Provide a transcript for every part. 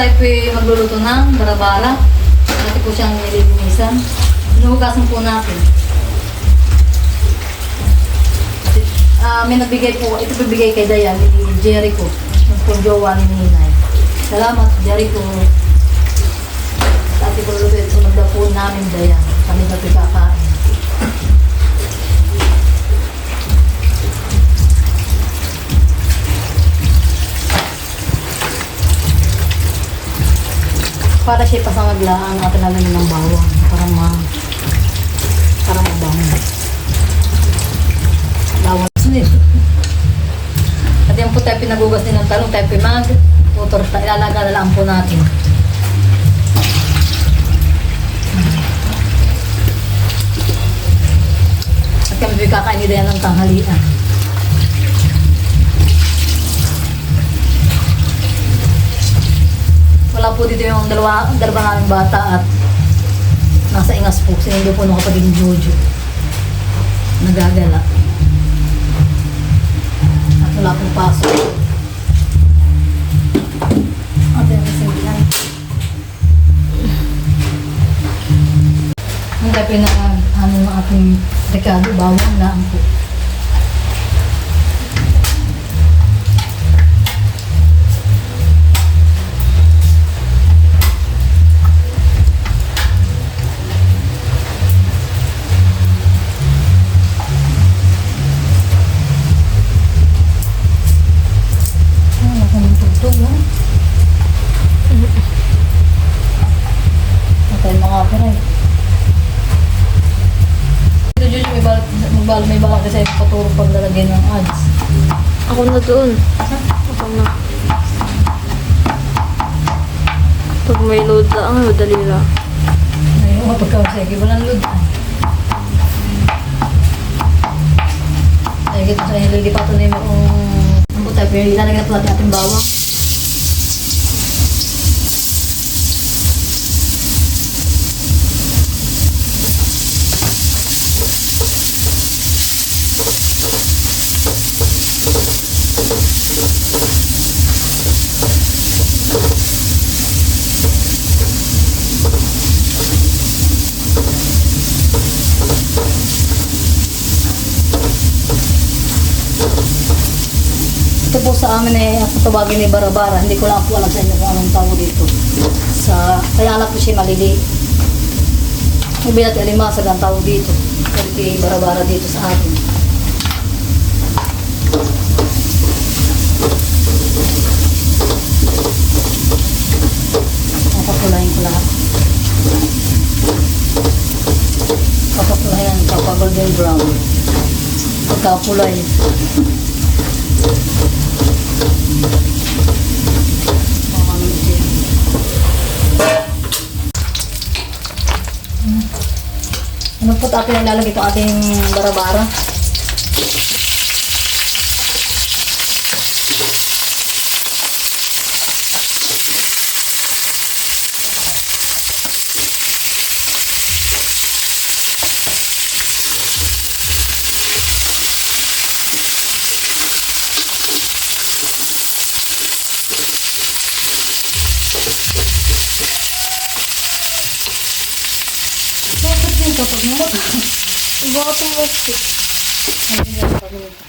Po tayo po magluluto ng barabara. Natin po siyang nililinisan. Hinuhugasan po natin. Ah, may nagbigay po, ito po bigay kay Dayan, ni Jericho. Yung po jowa ni Ninay. Salamat, Jericho. Dati po luluto ito, sunod na po namin Dayan. Kami na po Para siya pasangaglaan natin namin ng bawang. Para ma... Para mabango. Bawang sunod. At yan po tayo pinagugas din ng talong, tayo pimag. Putor, ilalaga na lang po natin. At kami kakain din ng tanghalian. Wala po dito yung dalawa, dalawa naming bata at nasa ingas po. Sinundo po ng kapatid ni Jojo. Nagagala. At wala pong pasok. At yan kasi yan. Ang tayo na ano ng ating rekado, bawang lang po. Balak, may balak kasi paturo paglalagay ng ads. Ako na doon. Ako na. Pag may load lang, madali lang. Ayun, mapagkawasay, walang load. Ay, gito sa inyo, lilipato na yung ang butay, pero na po natin ating bawang. Ito po sa amin eh, ako tawagin ni Barabara. Hindi ko lang po alam sa inyo kung anong tawag dito. Sa, kaya lang po siya malili. May binat alimasag ang tawag dito. Kasi Barabara dito sa atin. Papapulahin ko lahat. Papapulahin papa golden brown. Pagkapulay. Siya. Ano po tayo yung lalagay ito ating barabara? Bakit yung kapag mo? Bakit ang masik? Ay, hindi ako pag-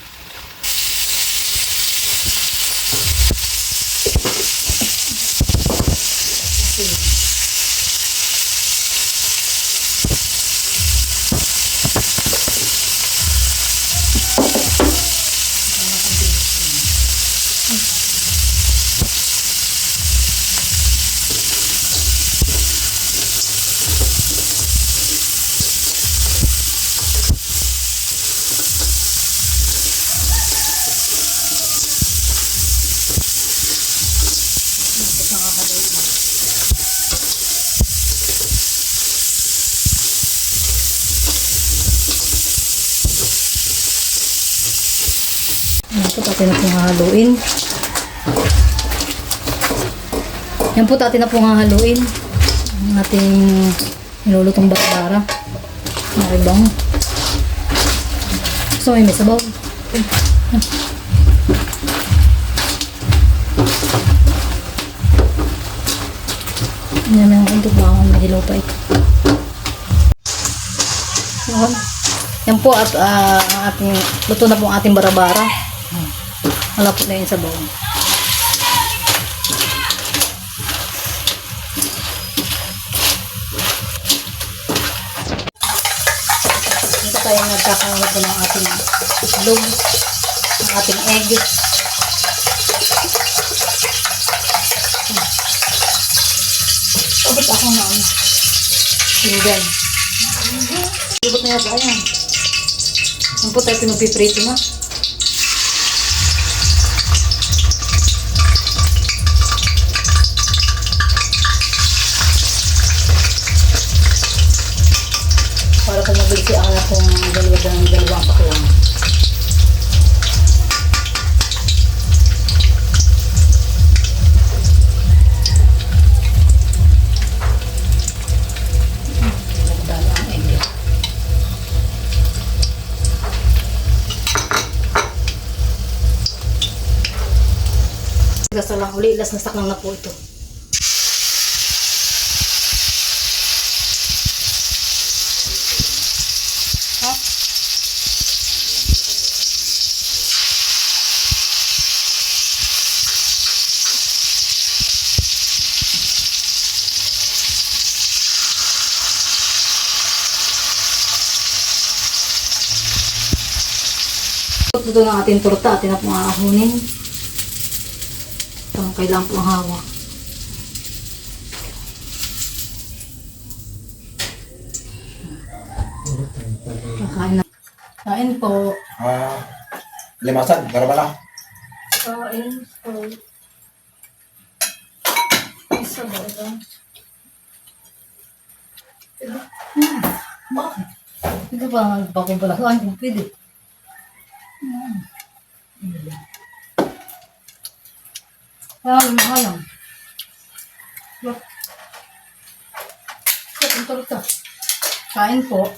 Yan po natin na pong haluin. Yan po natin na pong haluin. Ang ating nilulutong bakbara. Okay bang? So, may sabaw. Yan ito ba ang mahilaw pa ito. Yun. Yan po at ang ating, luto na po ang ating barabara. Malapot na yun sa bawang. Ito tayo nagkakaroon ng ating itlog, ang ating egg. Abot ako na ano. Pinggan. Abot na yata yan. Ang po tayo pinagpiprito na. Gasal lang uli, last na stock lang na po ito. Ito ng ating torta, atin na pong. Ito ang kailangan pong hawak. Kakain na. Kain po. Ah, limasan, garabala. Kain po. Isa ba ito? Bakit? Ito ba ang pagkumpala? Kain po, pwede. Hmm. Kaya mahalang. Look. Look, ang torta. Kain po.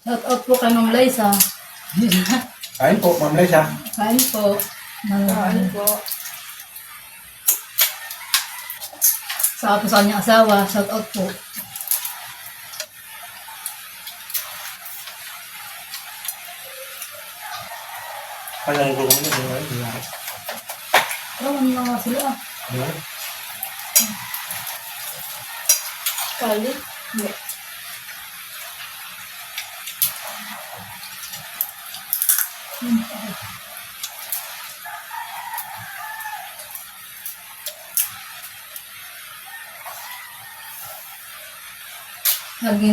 Shout out po kay Ma'am Liza. Kain po, Ma'am Liza. Kain po. Kain po. Sa po sa kanyang asawa, shout out po. Kaya ko kami na din. Rawan na nga sila. Kali? Hindi. Lagi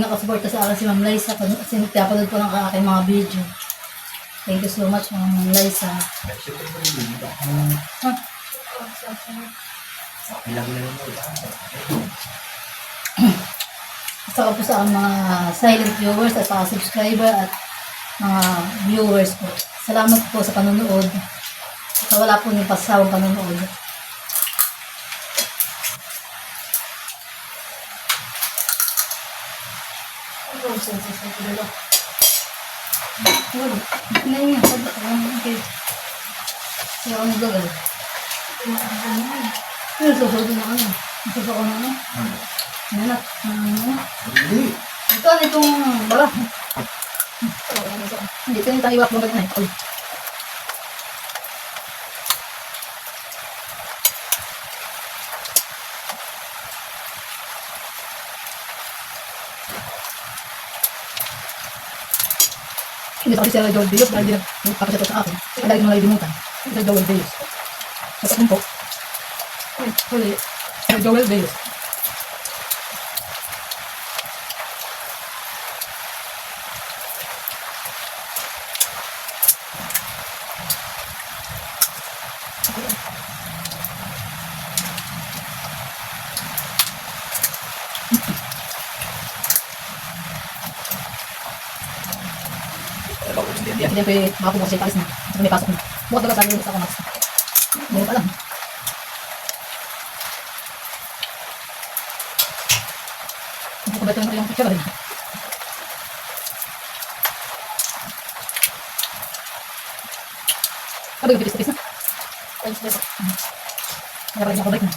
nakasuporta sa akin si Ma'am Liza. Kasi pinapanood po ng aking mga video. Thank you so much, Ma'am Liza. Ha? Saka po sa mga silent viewers at mga subscriber at mga viewers po. Salamat po sa panonood. At wala po yung pasawang panonood. Ano. Ano ano? Ano? Ano? Ano? Ito, ano itong bala? Hindi, ito yung taliwak mo na ito. Hindi pa kasi si Joel Dios dahil di nagpapasya to sa akin. Kaya dahil mo nalilimutan. Si Joel Dios. Sa akin po. Ay, sorry. Si Joel Dios. Hindi, pwede makapunta siya palis na. Kasi may pasok na. Bukat na sa akin sa kamas. Ngayon pa lang. Hindi ko ba ito yung picture rin? Sabi ko, pitis-pitis na. Na na. Hindi na naman. Tama.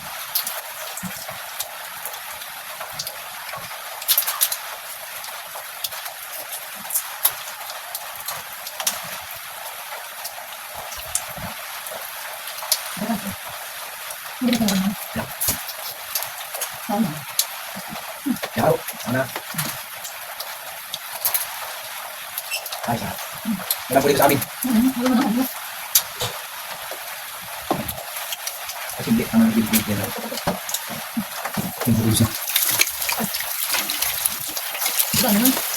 Ciao. Ano? Ay, sarap. Wala po dito sa amin. Hmm, wala na ako. Kasi hindi naman nag-ibig yan. Yung